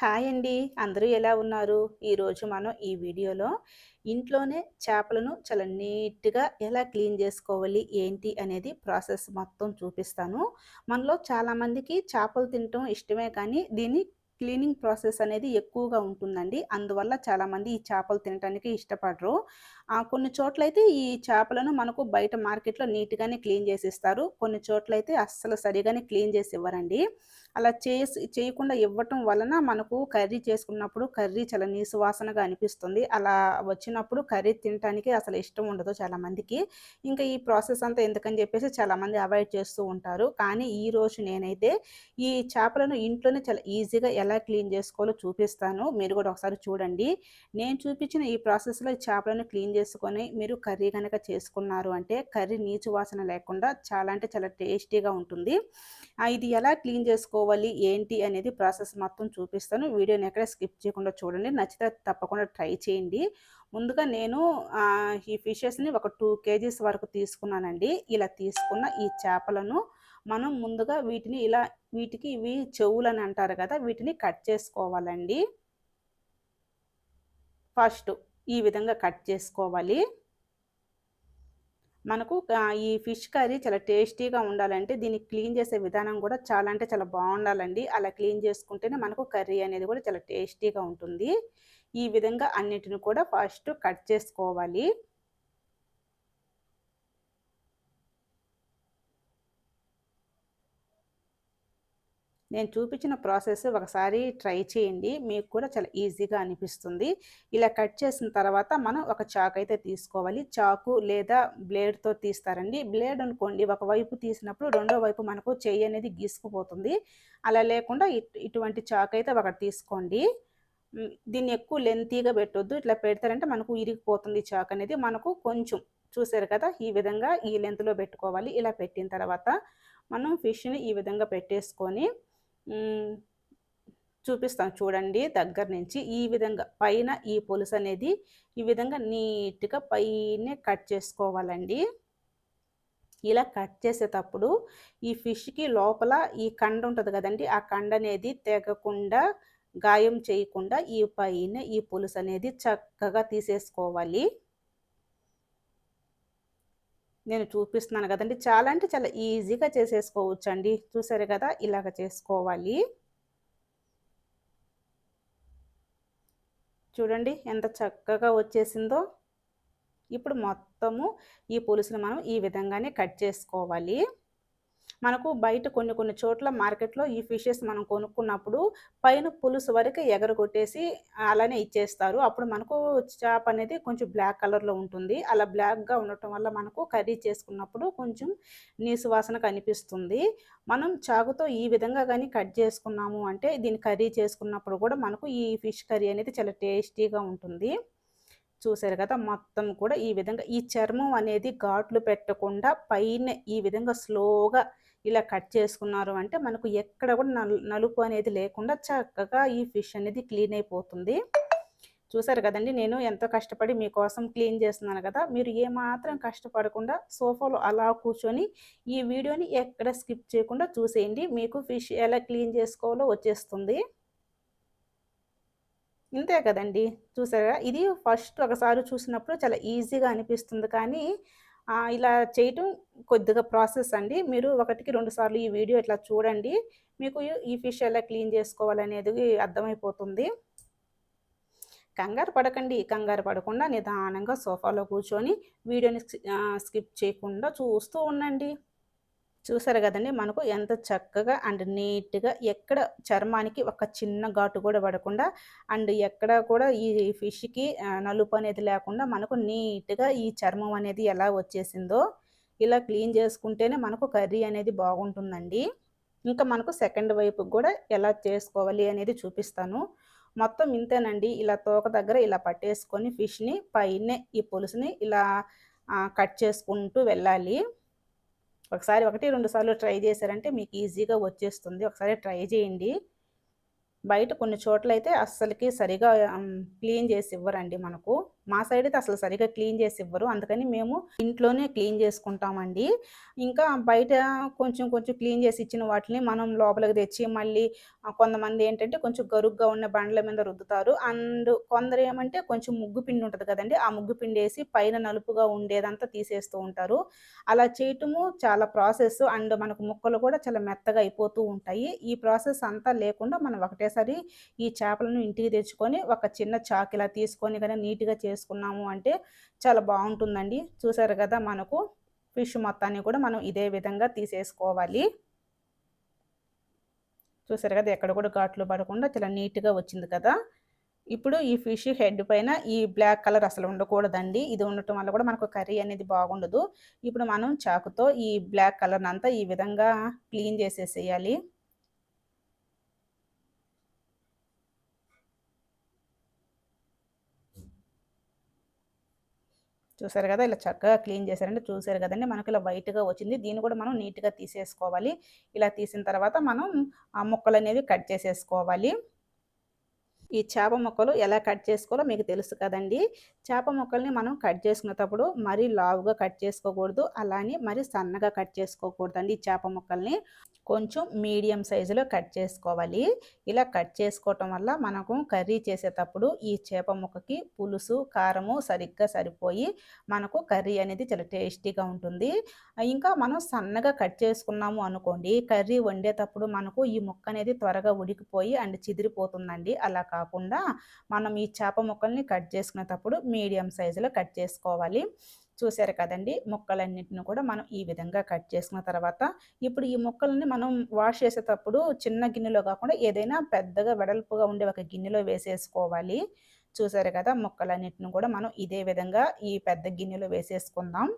Hi అండి. అందరూ ఎలా ఉన్నారు? ఈరోజు మనం ఈ వీడియోలో ఇంట్లోనే చేపలను చాలా నీట్గా ఎలా క్లీన్ చేసుకోవాలి? ఏంటి? అనేది ప్రాసెస్ మొత్తం చూపిస్తాను. మనలో చాలామందికి చేపలు తినటం ఇష్టమే కానీ దీన్ని క్లీనింగ్ ప్రాసెస్ అనేది ఎక్కువగా ఉంటుందండి. అందువల్ల చాలామంది ఈ చేపలు తినడానికి ఇష్టపడరు. కొన్ని చోట్లయితే ఈ చేపలను మనకు బయట మార్కెట్లో నీట్గానే క్లీన్ చేసి ఇస్తారు కొన్ని చోట్లయితే అస్సలు సరిగానే క్లీన్ చేసి ఇవ్వరండి. అలా చేసి చేయకుండా ఇవ్వటం వలన మనకు కర్రీ చేసుకున్నప్పుడు కర్రీ చాలా నీసు వాసనగా అనిపిస్తుంది. అలా వచ్చినప్పుడు కర్రీ తినడానికి అసలు ఇష్టం ఉండదు చాలామందికి ఇంకా ఈ ప్రాసెస్ అంతా ఎందుకని చెప్పేసి చాలామంది అవాయిడ్ చేస్తూ ఉంటారు. కానీ ఈరోజు నేనైతే ఈ చేపలను ఇంట్లోనే చాలా ఈజీగా ఎలా ఎలా క్లీన్ చేసుకోవాలో చూపిస్తాను. మీరు కూడా ఒకసారి చూడండి. నేను చూపించిన ఈ ప్రాసెస్లో చేపలను క్లీన్ చేసుకొని మీరు కర్రీ కనుక చేసుకున్నారు అంటే కర్రీ నీచు వాసన లేకుండా చాలా అంటే చాలా టేస్టీగా ఉంటుంది. ఇది ఎలా క్లీన్ చేసుకోవాలి? ఏంటి? అనేది ప్రాసెస్ మొత్తం చూపిస్తాను. వీడియోని ఎక్కడ స్కిప్ చేయకుండా చూడండి. నచ్చితే తప్పకుండా ట్రై చేయండి. ముందుగా నేను ఈ ఫిషెస్ని ఒక టూ కేజీస్ వరకు తీసుకున్నానండి. ఇలా తీసుకున్న ఈ చేపలను మనం ముందుగా వీటిని ఇలా వీటికి ఇవి చెవులని అంటారు కదా వీటిని కట్ చేసుకోవాలండి. ఫస్ట్ ఈ విధంగా కట్ చేసుకోవాలి. మనకు ఈ ఫిష్ కర్రీ చాలా టేస్టీగా ఉండాలంటే దీన్ని క్లీన్ చేసే విధానం కూడా చాలా అంటే చాలా బాగుండాలండి. అలా క్లీన్ చేసుకుంటేనే మనకు కర్రీ అనేది కూడా చాలా టేస్టీగా ఉంటుంది. ఈ విధంగా అన్నిటిని కూడా ఫస్ట్ కట్ చేసుకోవాలి. నేను చూపించిన ప్రాసెస్ ఒకసారి ట్రై చేయండి. మీకు కూడా చాలా ఈజీగా అనిపిస్తుంది. ఇలా కట్ చేసిన తర్వాత మనం ఒక చాకు అయితే తీసుకోవాలి. చాకు లేదా బ్లేడ్తో తీస్తారండి. బ్లేడ్ అనుకోండి ఒకవైపు తీసినప్పుడు రెండో వైపు మనకు చెయ్యి అనేది గీసుకుపోతుంది. అలా లేకుండా ఇటువంటి చాకు అయితే ఒకటి తీసుకోండి. దీన్ని ఎక్కువ లెంతీగా పెట్టొద్దు. ఇట్లా పెడతారంటే మనకు ఇరిగిపోతుంది చాకు అనేది. మనకు కొంచెం చూసారు కదా ఈ విధంగా ఈ లెంత్లో పెట్టుకోవాలి. ఇలా పెట్టిన తర్వాత మనం ఫిష్ని ఈ విధంగా పెట్టేసుకొని చూపిస్తాను చూడండి దగ్గర నుంచి ఈ విధంగా పైన ఈ పులుసు అనేది ఈ విధంగా నీట్గా పైనే కట్ చేసుకోవాలండి. ఇలా కట్ చేసేటప్పుడు ఈ ఫిష్కి లోపల ఈ కండ ఉంటుంది కదండి ఆ కండ అనేది తెగకుండా గాయం చేయకుండా ఈ పైన ఈ పులుసు అనేది చక్కగా తీసేసుకోవాలి. నేను చూపిస్తున్నాను కదండి. చాలా అంటే చాలా ఈజీగా చేసేసుకోవచ్చు అండి చూసారు కదా ఇలాగ చేసుకోవాలి. చూడండి ఎంత చక్కగా వచ్చేసిందో. ఇప్పుడు మొత్తము ఈ పులుసును మనం ఈ విధంగానే కట్ చేసుకోవాలి. మనకు బయట కొన్ని కొన్ని చోట్ల మార్కెట్లో ఈ ఫిషెస్ మనం కొనుక్కున్నప్పుడు పైన పులుసు వరకు ఎగరగొట్టేసి అలానే ఇచ్చేస్తారు. అప్పుడు మనకు చేప అనేది కొంచెం బ్లాక్ కలర్లో ఉంటుంది. అలా బ్లాక్గా ఉండటం వల్ల మనకు కర్రీ చేసుకున్నప్పుడు కొంచెం నీసు వాసన కనిపిస్తుంది. మనం చాకుతో ఈ విధంగా కానీ కట్ చేసుకున్నాము అంటే దీన్ని కర్రీ చేసుకున్నప్పుడు కూడా మనకు ఈ ఫిష్ కర్రీ అనేది చాలా టేస్టీగా ఉంటుంది. చూసారు కదా మొత్తం కూడా ఈ విధంగా ఈ చర్మం అనేది ఘాట్లు పెట్టకుండా పైన ఈ విధంగా స్లోగా ఇలా కట్ చేసుకున్నారు అంటే మనకు ఎక్కడ కూడా నలుపు అనేది లేకుండా చక్కగా ఈ ఫిష్ అనేది క్లీన్ అయిపోతుంది. చూసారు కదండి నేను ఎంతో కష్టపడి మీకోసం క్లీన్ చేస్తున్నాను కదా మీరు ఏమాత్రం కష్టపడకుండా సోఫాలో అలా కూర్చొని ఈ వీడియోని ఎక్కడ స్కిప్ చేయకుండా చూసేయండి. మీకు ఫిష్ ఎలా క్లీన్ చేసుకోవాలో వచ్చేస్తుంది. ఇంతే కదండి చూసారా? ఇది ఫస్ట్ ఒకసారి చూసినప్పుడు చాలా ఈజీగా అనిపిస్తుంది కానీ ఇలా చేయటం కొద్దిగా ప్రాసెస్ అండి. మీరు ఒకటికి రెండు సార్లు ఈ వీడియో ఇట్లా చూడండి. మీకు ఈ ఫిష్ ఎలా క్లీన్ చేసుకోవాలనేది అర్థమైపోతుంది. కంగారు పడకండి కంగారు పడకుండా నిదానంగా సోఫాలో కూర్చొని వీడియోని స్కిప్ చేయకుండా చూస్తూ ఉండండి. చూసారు కదండి మనకు ఎంత చక్కగా అండ్ నీట్గా ఎక్కడ చర్మానికి ఒక చిన్న ఘాటు కూడా పడకుండా అండ్ ఎక్కడ కూడా ఈ ఫిష్కి నలుపు అనేది లేకుండా మనకు నీట్గా ఈ చర్మం అనేది ఎలా వచ్చేసిందో ఇలా క్లీన్ చేసుకుంటేనే మనకు కర్రీ అనేది బాగుంటుందండి. ఇంకా మనకు సెకండ్ వైపు కూడా ఎలా చేసుకోవాలి అనేది చూపిస్తాను. మొత్తం ఇంతేనండి. ఇలా తోక దగ్గర ఇలా పట్టేసుకొని ఫిష్ని పైనే ఈ పులుసుని ఇలా కట్ చేసుకుంటూ వెళ్ళాలి. ఒకసారి ఒకటి రెండు సార్లు ట్రై చేశారంటే మీకు ఈజీగా వచ్చేస్తుంది. ఒకసారి ట్రై చేయండి. బయట కొన్ని చోట్ల అయితే అస్సలకి సరిగా క్లీన్ చేసి ఇవ్వరండి మనకు. మా సైడ్ అయితే అసలు సరిగ్గా క్లీన్ చేసి ఇవ్వరు. అందుకని మేము ఇంట్లోనే క్లీన్ చేసుకుంటామండి. ఇంకా బయట కొంచెం కొంచెం క్లీన్ చేసి ఇచ్చిన వాటిని మనం లోపలికి తెచ్చి మళ్ళీ కొంతమంది ఏంటంటే కొంచెం గరుగ్గా ఉన్న బండ్ల మీద రుద్దుతారు. అండ్ కొందరు ఏమంటే కొంచెం ముగ్గు పిండి ఉంటుంది కదండి ఆ ముగ్గు పిండి వేసి పైన నలుపుగా ఉండేదంతా తీసేస్తూ ఉంటారు. అలా చేయటము చాలా ప్రాసెస్. అండ్ మనకు ముక్కలు కూడా చాలా మెత్తగా అయిపోతూ ఉంటాయి. ఈ ప్రాసెస్ అంతా లేకుండా మనం ఒకటేసారి ఈ చేపలను ఇంటికి తెచ్చుకొని ఒక చిన్న చాకిలా తీసుకొని కానీ నీట్గా చేసుకున్నాము అంటే చాలా బాగుంటుందండి. చూసారు కదా మనకు ఫిష్ మొత్తాన్ని కూడా మనం ఇదే విధంగా తీసేసుకోవాలి. చూసారు కదా ఎక్కడ కూడా ఘాట్లు పడకుండా చాలా నీట్గా వచ్చింది కదా. ఇప్పుడు ఈ ఫిష్ హెడ్ పైన ఈ బ్లాక్ కలర్ అసలు ఉండకూడదండి. ఇది ఉండటం వల్ల కూడా మనకు కర్రీ అనేది బాగుండదు. ఇప్పుడు మనం చాకుతో ఈ బ్లాక్ కలర్ అంతా ఈ విధంగా క్లీన్ చేసేసేయాలి. చూసారు కదా ఇలా చక్కగా క్లీన్ చేశారంటే చూసారు కదండి మనకి ఇలా వైట్గా వచ్చింది. దీన్ని కూడా మనం నీట్గా తీసేసుకోవాలి. ఇలా తీసిన తర్వాత మనం ఆ ముక్కలు అనేవి కట్ చేసేసుకోవాలి. ఈ చేప ముక్కలు ఎలా కట్ చేసుకోవాలో మీకు తెలుసు కదండి. చేప ముక్కల్ని మనం కట్ చేసుకునేటప్పుడు మరీ లావుగా కట్ చేసుకోకూడదు. అలానే మరీ సన్నగా కట్ చేసుకోకూడదండి ఈ చేప ముక్కల్ని. కొంచెం మీడియం సైజులో కట్ చేసుకోవాలి. ఇలా కట్ చేసుకోవటం వల్ల మనకు కర్రీ చేసేటప్పుడు ఈ చేప ముక్కకి పులుసు కారము సరిగ్గా సరిపోయి మనకు కర్రీ అనేది చాలా టేస్టీగా ఉంటుంది. ఇంకా మనం సన్నగా కట్ చేసుకున్నాము అనుకోండి కర్రీ వండేటప్పుడు మనకు ఈ ముక్క అనేది త్వరగా ఉడికిపోయి అండ్ చిదిరిపోతుందండి. అలా కాకుండా మనం ఈ చేప ముక్కల్ని కట్ చేసుకునేటప్పుడు మీడియం సైజులో కట్ చేసుకోవాలి. చూసారు కదండి ముక్కలన్నింటిని కూడా మనం ఈ విధంగా కట్ చేసుకున్న తర్వాత ఇప్పుడు ఈ ముక్కల్ని మనం వాష్ చేసేటప్పుడు చిన్న గిన్నెలో కాకుండా ఏదైనా పెద్దగా వెడల్పుగా ఉండే ఒక గిన్నెలో వేసేసుకోవాలి. చూసారు కదా ముక్కలన్నింటిని కూడా మనం ఇదే విధంగా ఈ పెద్ద గిన్నెలో వేసేసుకుందాం.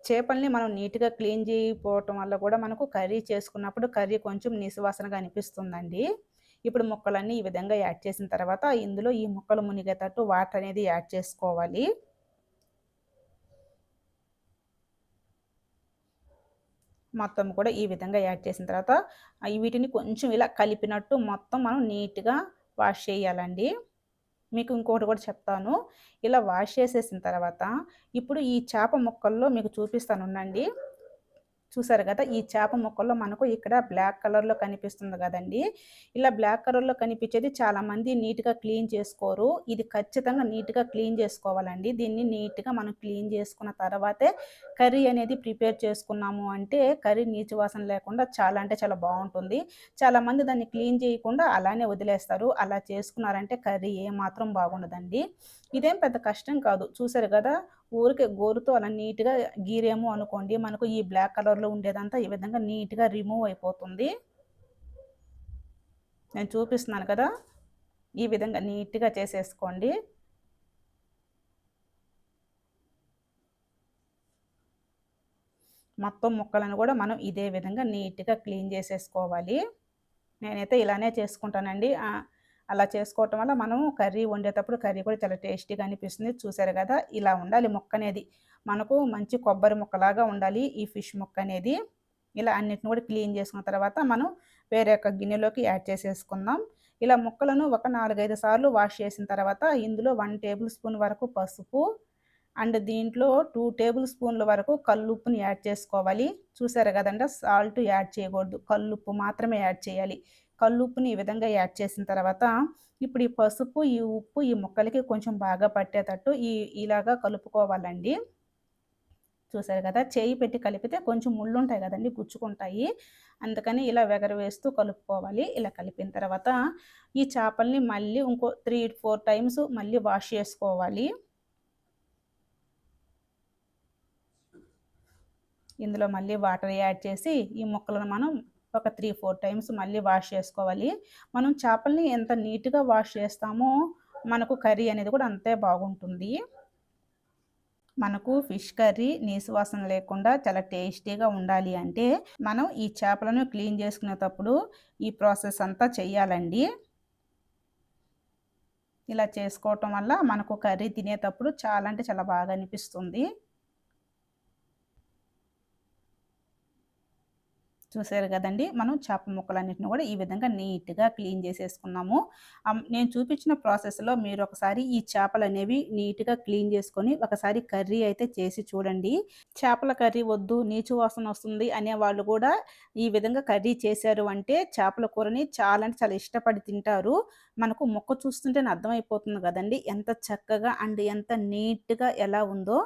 చేపల్ని మనం నీట్గా క్లీన్ చేయకపోవటం వల్ల కూడా మనకు కర్రీ చేసుకున్నప్పుడు కర్రీ కొంచెం నిసువాసనగా అనిపిస్తుందండి. ఇప్పుడు ముక్కలన్నీ ఈ విధంగా యాడ్ చేసిన తర్వాత ఇందులో ఈ ముక్కలు మునిగేటట్టు వాటర్ అనేది యాడ్ చేసుకోవాలి. మొత్తం కూడా ఈ విధంగా యాడ్ చేసిన తర్వాత వీటిని కొంచెం ఇలా కలిపినట్టు మొత్తం మనం నీట్గా వాష్ చేయాలండి. మీకు ఇంకొకటి కూడా చెప్తాను. ఇలా వాష్ చేసేసిన తర్వాత ఇప్పుడు ఈ చేప ముక్కల్లో మీకు చూపిస్తాను ఉండండి. చూసారు కదా ఈ చేప ముక్కల్లో మనకు ఇక్కడ బ్లాక్ కలర్లో కనిపిస్తుంది కదండి. ఇలా బ్లాక్ కలర్లో కనిపించేది చాలామంది నీట్గా క్లీన్ చేసుకోరు. ఇది ఖచ్చితంగా నీట్గా క్లీన్ చేసుకోవాలండి. దీన్ని నీట్గా మనం క్లీన్ చేసుకున్న తర్వాతే కర్రీ అనేది ప్రిపేర్ చేసుకున్నాము అంటే కర్రీ నీచు వాసన లేకుండా చాలా అంటే చాలా బాగుంటుంది. చాలామంది దాన్ని క్లీన్ చేయకుండా అలానే వదిలేస్తారు. అలా చేసుకున్నారంటే కర్రీ ఏమాత్రం బాగుండదండి. ఇదేం పెద్ద కష్టం కాదు. చూసారు కదా? ఊరికే గోరుతో అలా నీట్గా గీరేమో అనుకోండి మనకు ఈ బ్లాక్ కలర్లో ఉండేదంతా ఈ విధంగా నీట్గా రిమూవ్ అయిపోతుంది. నేను చూపిస్తున్నాను కదా? ఈ విధంగా నీట్గా చేసేసుకోండి. మొత్తం ముక్కలను కూడా మనం ఇదే విధంగా నీట్గా క్లీన్ చేసేసుకోవాలి. నేనైతే ఇలానే చేసుకుంటానండి. అలా చేసుకోవటం వల్ల మనం కర్రీ వండేటప్పుడు కర్రీ కూడా చాలా టేస్టీగా అనిపిస్తుంది. చూసారు కదా ఇలా ఉండాలి ముక్క అనేది మనకు మంచి కొబ్బరి ముక్కలాగా ఉండాలి ఈ ఫిష్ ముక్క అనేది ఇలా అన్నిటిని కూడా క్లీన్ చేసుకున్న తర్వాత మనం వేరే ఒక గిన్నెలోకి యాడ్ చేసేసుకుందాం. ఇలా ముక్కలను ఒక నాలుగైదు సార్లు వాష్ చేసిన తర్వాత ఇందులో వన్ టేబుల్ స్పూన్ వరకు పసుపు అండ్ దీంట్లో టూ టేబుల్ స్పూన్ల వరకు కల్లుప్పుని యాడ్ చేసుకోవాలి. చూసారు కదండి సాల్ట్ యాడ్ చేయకూడదు. కల్లుప్పు మాత్రమే యాడ్ చేయాలి. కల్లుప్పుని ఈ విధంగా యాడ్ చేసిన తర్వాత ఇప్పుడు ఈ పసుపు ఈ ఉప్పు ఈ ముక్కలకి కొంచెం బాగా పట్టేటట్టు ఈ ఇలాగా కలుపుకోవాలండి. చూసారు కదా? చేయి పెట్టి కలిపితే కొంచెం ముళ్ళు ఉంటాయి కదండి గుచ్చుకుంటాయి. అందుకని ఇలా వేస్తూ కలుపుకోవాలి. ఇలా కలిపిన తర్వాత ఈ చేపల్ని మళ్ళీ ఇంకో త్రీ ఫోర్ టైమ్స్ మళ్ళీ వాష్ చేసుకోవాలి. ఇందులో మళ్ళీ వాటర్ యాడ్ చేసి ఈ ముక్కలను మనం ఒక త్రీ ఫోర్ టైమ్స్ మళ్ళీ వాష్ చేసుకోవాలి. మనం చేపల్ని ఎంత నీట్గా వాష్ చేస్తామో మనకు కర్రీ అనేది కూడా అంతే బాగుంటుంది. మనకు ఫిష్ కర్రీ నీసువాసన లేకుండా చాలా టేస్టీగా ఉండాలి అంటే మనం ఈ చేపలను క్లీన్ చేసుకునేటప్పుడు ఈ ప్రాసెస్ అంతా చేయాలండి ఇలా చేసుకోవటం వల్ల మనకు కర్రీ తినేటప్పుడు చాలా అంటే చాలా బాగా అనిపిస్తుంది. చూసారు కదండి? మనం చేప ముక్కలన్నిటిని కూడా ఈ విధంగా నీట్గా క్లీన్ చేసేసుకున్నాము. నేను చూపించిన ప్రాసెస్లో మీరు ఒకసారి ఈ చేపలు అనేవి నీట్గా క్లీన్ చేసుకొని ఒకసారి కర్రీ అయితే చేసి చూడండి. చేపల కర్రీ వద్దు నీచు వాసన వస్తుంది అనే వాళ్ళు కూడా ఈ విధంగా కర్రీ చేశారు అంటే చేపల కూరని చాలా అంటే చాలా ఇష్టపడి తింటారు. మనకు మొక్క చూస్తుంటేనే అర్థమైపోతుంది కదండి ఎంత చక్కగా అండ్ ఎంత నీట్గా ఎలా ఉందో.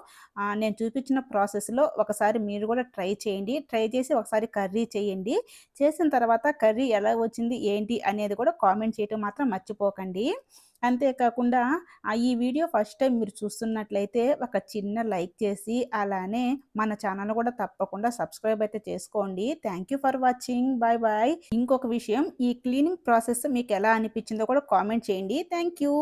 నేను చూపించిన ప్రాసెస్లో ఒకసారి మీరు కూడా ట్రై చేయండి. ట్రై చేసి ఒకసారి కర్రీ చేయండి. చేసిన తర్వాత కర్రీ ఎలా వచ్చింది ఏంటి అనేది కూడా కామెంట్ చేయటం మాత్రం మర్చిపోకండి. అంతేకాకుండా ఈ వీడియో ఫస్ట్ టైం మీరు చూస్తున్నట్లయితే ఒక చిన్న లైక్ చేసి అలానే మన ఛానల్ కూడా తప్పకుండా సబ్స్క్రైబ్ అయితే చేసుకోండి. Thank you for watching. Bye bye ఇంకొక విషయం ఈ క్లీనింగ్ ప్రాసెస్ మీకు ఎలా అనిపించిందో కూడా కామెంట్ చేయండి. Thank you.